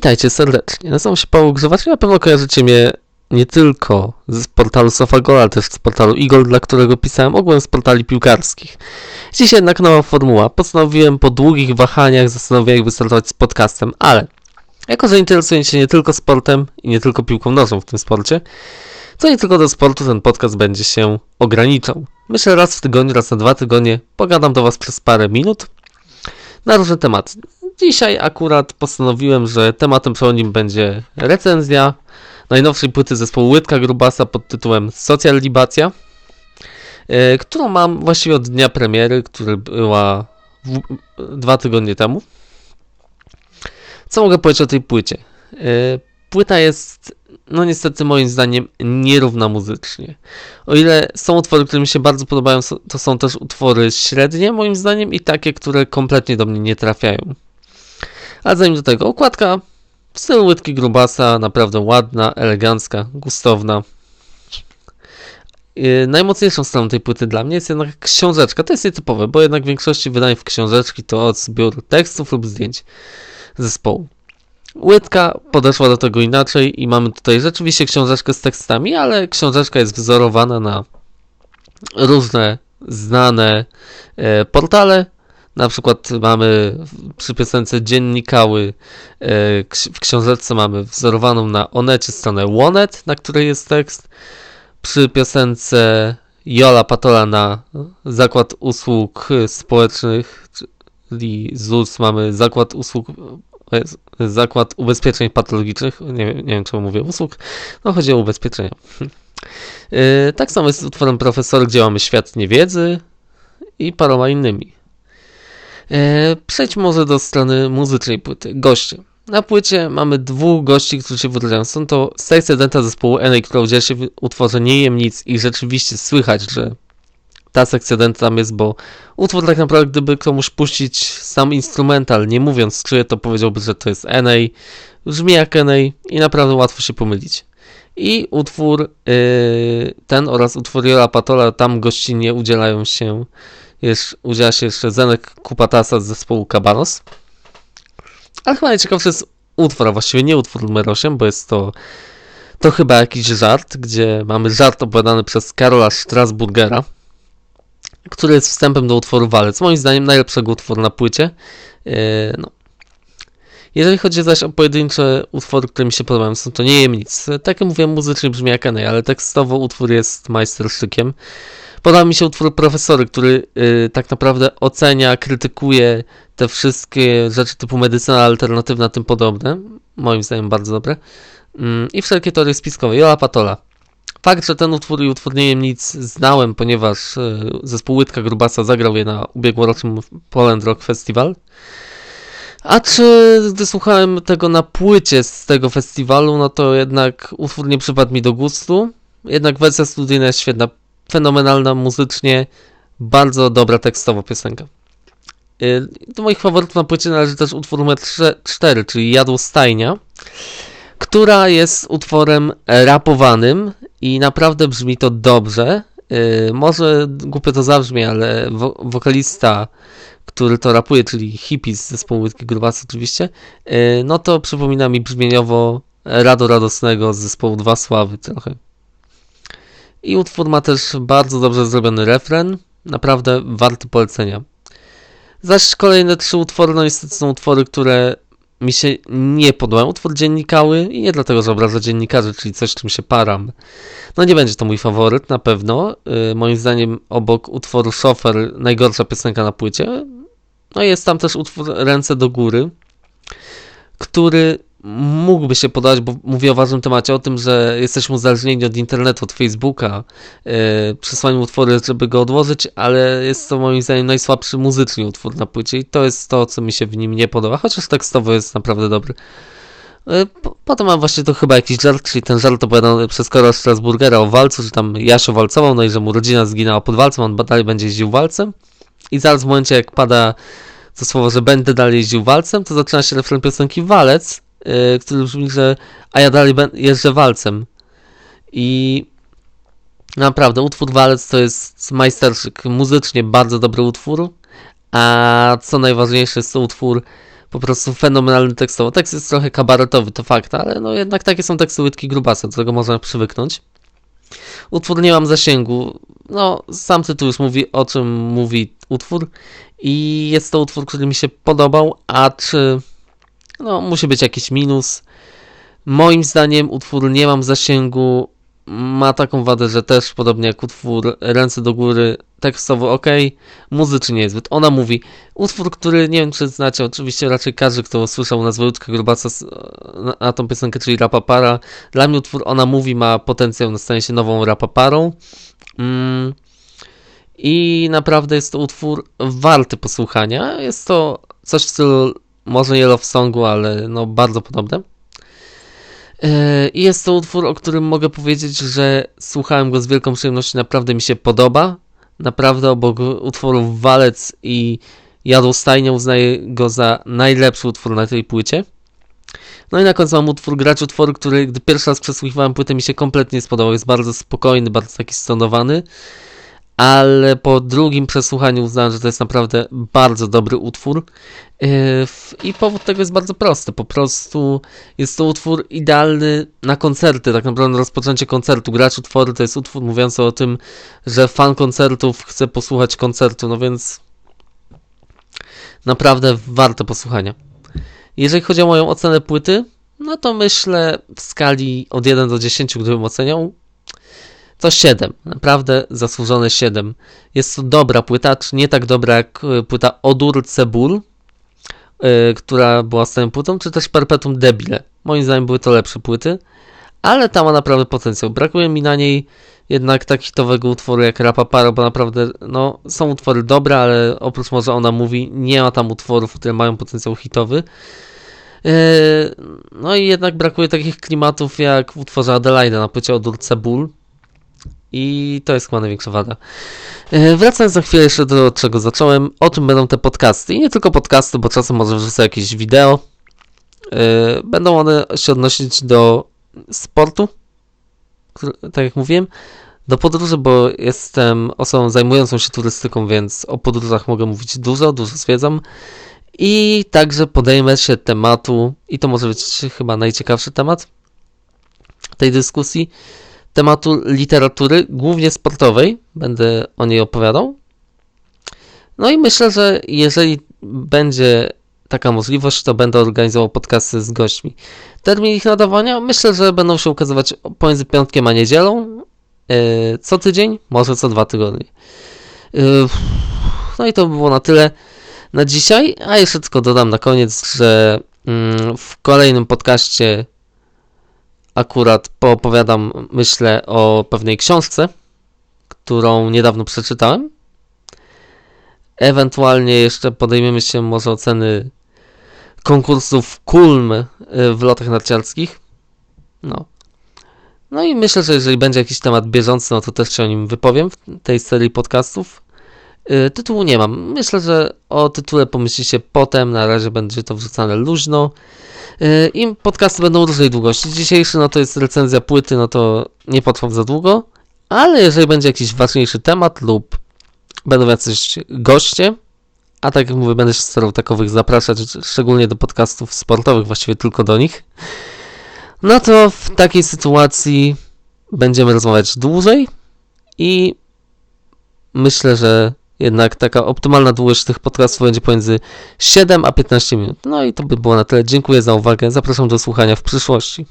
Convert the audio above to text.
Witajcie serdecznie. Nazywam się Paweł Grzewacz i na pewno kojarzycie mnie nie tylko z portalu SofaGol, ale też z portalu Igol, dla którego pisałem ogółem z portali piłkarskich. Dzisiaj jednak nowa formuła. Postanowiłem po długich wahaniach zastanowieniach wystartować z podcastem, ale jako, że interesuję się nie tylko sportem i nie tylko piłką nożną w tym sporcie, to nie tylko do sportu ten podcast będzie się ograniczał. Myślę raz w tygodniu, raz na dwa tygodnie pogadam do Was przez parę minut na różne tematy. Dzisiaj akurat postanowiłem, że tematem przewodnim będzie recenzja najnowszej płyty zespołu Łydka Grubasa pod tytułem Social Libacja, e, którą mam właściwie od dnia premiery, który była w, dwa tygodnie temu. Co mogę powiedzieć o tej płycie? E, Płyta jest, no niestety moim zdaniem, nierówna muzycznie. O ile są utwory, które mi się bardzo podobają, to są też utwory średnie moim zdaniem i takie, które kompletnie do mnie nie trafiają. Ale zanim do tego, okładka w stylu łydki grubasa, naprawdę ładna, elegancka, gustowna. Yy, najmocniejszą stroną tej płyty dla mnie jest jednak książeczka. To jest nietypowe, bo jednak w większości w książeczki to zbiór tekstów lub zdjęć zespołu. Łydka podeszła do tego inaczej i mamy tutaj rzeczywiście książeczkę z tekstami, ale książeczka jest wzorowana na różne znane e, portale. Na przykład mamy przy piosence Dziennikały e, w książeczce mamy wzorowaną na Onecie stronę Wonet, na której jest tekst. Przy piosence Jola Patola na Zakład Usług Społecznych, czyli ZUS mamy Zakład Usług Jezu, Zakład Ubezpieczeń Patologicznych, nie, nie wiem czemu mówię usług, no chodzi o ubezpieczenia. Yy, tak samo jest z utworem Profesor, gdzie mamy Świat Niewiedzy i paroma innymi. Yy, Przejdźmy może do strony muzycznej płyty. Goście. Na płycie mamy dwóch gości, którzy się wyróżniają. Są to sekcja denta zespołu NA, która udziela się utworze Nie jem nic i rzeczywiście słychać, że ta sekcja denta tam jest, bo utwór tak naprawdę, gdyby komuś puścić sam instrumental, nie mówiąc czyje, to powiedziałby, że to jest NA, brzmi jak NA i naprawdę łatwo się pomylić. I utwór yy, ten oraz utwór Jola Patola, tam gościnnie udzielają się, jeszcze, udziela się jeszcze Zenek Kupatasa z zespołu Cabanos. Ale chyba najciekawszy jest utwór, a właściwie nie utwór numer 8, bo jest to to chyba jakiś żart, gdzie mamy żart opowiadany przez Karola Strasburgera, który jest wstępem do utworu Walec. Moim zdaniem najlepszego utworu na płycie. Yy, no. Jeżeli chodzi zaś o pojedyncze utwory, które mi się podobają, są to nie. Tak jak mówiłem, muzycznie brzmi jak Enej, ale tekstowo utwór jest majstersztykiem. Podoba mi się utwór Profesory, który yy, tak naprawdę ocenia, krytykuje te wszystkie rzeczy typu medycyna alternatywna, tym podobne. Moim zdaniem bardzo dobre. Yy, I wszelkie teorie spiskowe. Jola Patola. Fakt, że ten utwór i utwór Nie Nic znałem, ponieważ e, zespół Łydka Grubasa zagrał je na ubiegłorocznym Poland Rock Festival. A czy gdy tego na płycie z tego festiwalu, no to jednak utwór nie przypadł mi do gustu. Jednak wersja studyjna jest świetna, fenomenalna muzycznie, bardzo dobra tekstowo piosenka. E, Do moich faworytów na płycie należy też utwór numer 4, czyli Jadło Stajnia, która jest utworem rapowanym i naprawdę brzmi to dobrze. Yy, może głupio to zabrzmi, ale wo- wokalista, który to rapuje, czyli hippies z zespołu Łydki Grubas oczywiście, yy, no to przypomina mi brzmieniowo Rado Radosnego z zespołu Dwa Sławy trochę. I utwór ma też bardzo dobrze zrobiony refren, naprawdę warty polecenia. Zaś kolejne trzy utwory, no niestety są utwory, które mi się nie podobają. Utwór dziennikały i nie dlatego, że obraża dziennikarzy, czyli coś, czym się param. No nie będzie to mój faworyt, na pewno. Yy, moim zdaniem obok utworu Szofer najgorsza piosenka na płycie. No jest tam też utwór Ręce do góry, który mógłby się podać, bo mówię o ważnym temacie, o tym, że jesteśmy uzależnieni od internetu, od Facebooka, yy, przesłaniu utwory, żeby go odłożyć, ale jest to moim zdaniem najsłabszy muzycznie utwór na płycie i to jest to, co mi się w nim nie podoba, chociaż tekstowo jest naprawdę dobry. Yy, po- Potem mam właśnie to chyba jakiś żart, czyli ten żart opowiadany przez Karola Strasburgera o walcu, że tam Jasio walcował, no i że mu rodzina zginęła pod walcem, on dalej będzie jeździł walcem. I zaraz w momencie jak pada to słowo, że będę dalej jeździł walcem, to zaczyna się refren piosenki Walec, yy, który brzmi, że a ja dalej jeżdżę walcem. I naprawdę, utwór Walec to jest majsterszyk, muzycznie bardzo dobry utwór, a co najważniejsze jest to utwór po prostu fenomenalny tekstowo. Tekst jest trochę kabaretowy, to fakt, ale no jednak takie są teksty Łydki Grubasa, do tego można przywyknąć. Utwór nie mam zasięgu. No, sam tytuł już mówi o czym mówi utwór i jest to utwór, który mi się podobał, a czy no, musi być jakiś minus. Moim zdaniem utwór nie mam zasięgu. Ma taką wadę, że też podobnie jak utwór Ręce do góry, tekstowo ok, muzycznie niezbyt. Ona mówi, utwór, który nie wiem czy znacie, oczywiście raczej każdy, kto słyszał nazwę Łódka Grubasa s- na, na tą piosenkę, czyli Rapapara. Dla mnie utwór Ona mówi ma potencjał na stanie się nową Rapaparą. Mm. I naprawdę jest to utwór warty posłuchania. Jest to coś w stylu może nie love songu, ale no bardzo podobne. Yy, I jest to utwór, o którym mogę powiedzieć, że słuchałem go z wielką przyjemnością, naprawdę mi się podoba. Naprawdę obok utworów Walec i Jadłostajnia uznaję go za najlepszy utwór na tej płycie. No i na końcu mam utwór Grać utwory, który gdy pierwszy raz przesłuchiwałem płytę mi się kompletnie nie spodobał. Jest bardzo spokojny, bardzo taki stonowany. Ale po drugim przesłuchaniu uznałem, że to jest naprawdę bardzo dobry utwór. W- I powód tego jest bardzo prosty. Po prostu jest to utwór idealny na koncerty, tak naprawdę na rozpoczęcie koncertu. Gracz utwory to jest utwór mówiący o tym, że fan koncertów chce posłuchać koncertu, no więc naprawdę warte posłuchania. Jeżeli chodzi o moją ocenę płyty, no to myślę w skali od 1 do 10, gdybym oceniał, to 7. Naprawdę zasłużone 7. Jest to dobra płyta, czy nie tak dobra jak y, płyta Odur Cebul, y, która była stałą płytą, czy też Perpetuum Debile. Moim zdaniem były to lepsze płyty, ale ta ma naprawdę potencjał. Brakuje mi na niej jednak tak hitowego utworu jak Rapaparo, bo naprawdę no, są utwory dobre, ale oprócz może ona mówi, nie ma tam utworów, które mają potencjał hitowy. Yy, No i jednak brakuje takich klimatów jak w utworze Adelaide na płycie Odur Cebul. I to jest chyba największa wada. Yy, Wracając za chwilę jeszcze do czego zacząłem, o czym będą te podcasty. I nie tylko podcasty, bo czasem może wrzucę jakieś wideo. Yy, Będą one się odnosić do sportu, tak jak mówiłem, do podróży, bo jestem osobą zajmującą się turystyką, więc o podróżach mogę mówić dużo, dużo zwiedzam. I także podejmę się tematu, i to może być chyba najciekawszy temat tej dyskusji, tematu literatury, głównie sportowej. Będę o niej opowiadał. No i myślę, że jeżeli będzie taka możliwość, to będę organizował podcasty z gośćmi. Termin ich nadawania myślę, że będą się ukazywać pomiędzy piątkiem a niedzielą. Yy, co tydzień, może co dwa tygodnie. Yy, no i to by było na tyle na dzisiaj, a jeszcze tylko dodam na koniec, że mm, w kolejnym podcaście akurat poopowiadam, myślę, o pewnej książce, którą niedawno przeczytałem. Ewentualnie jeszcze podejmiemy się może oceny konkursów Kulm y, w lotach narciarskich. No. No i myślę, że jeżeli będzie jakiś temat bieżący, no to też się o nim wypowiem w tej serii podcastów. Y, Tytułu nie mam. Myślę, że o tytule pomyślicie potem. Na razie będzie to wrzucane luźno. Y, I podcasty będą różnej długości. Dzisiejszy no to jest recenzja płyty, no to nie potrwa za długo. Ale jeżeli będzie jakiś ważniejszy temat lub będą jacyś goście, a tak jak mówię, będę się starał takowych zapraszać, szczególnie do podcastów sportowych, właściwie tylko do nich. No to w takiej sytuacji będziemy rozmawiać dłużej i myślę, że jednak taka optymalna długość tych podcastów będzie pomiędzy 7 a 15 minut. No i to by było na tyle. Dziękuję za uwagę. Zapraszam do słuchania w przyszłości.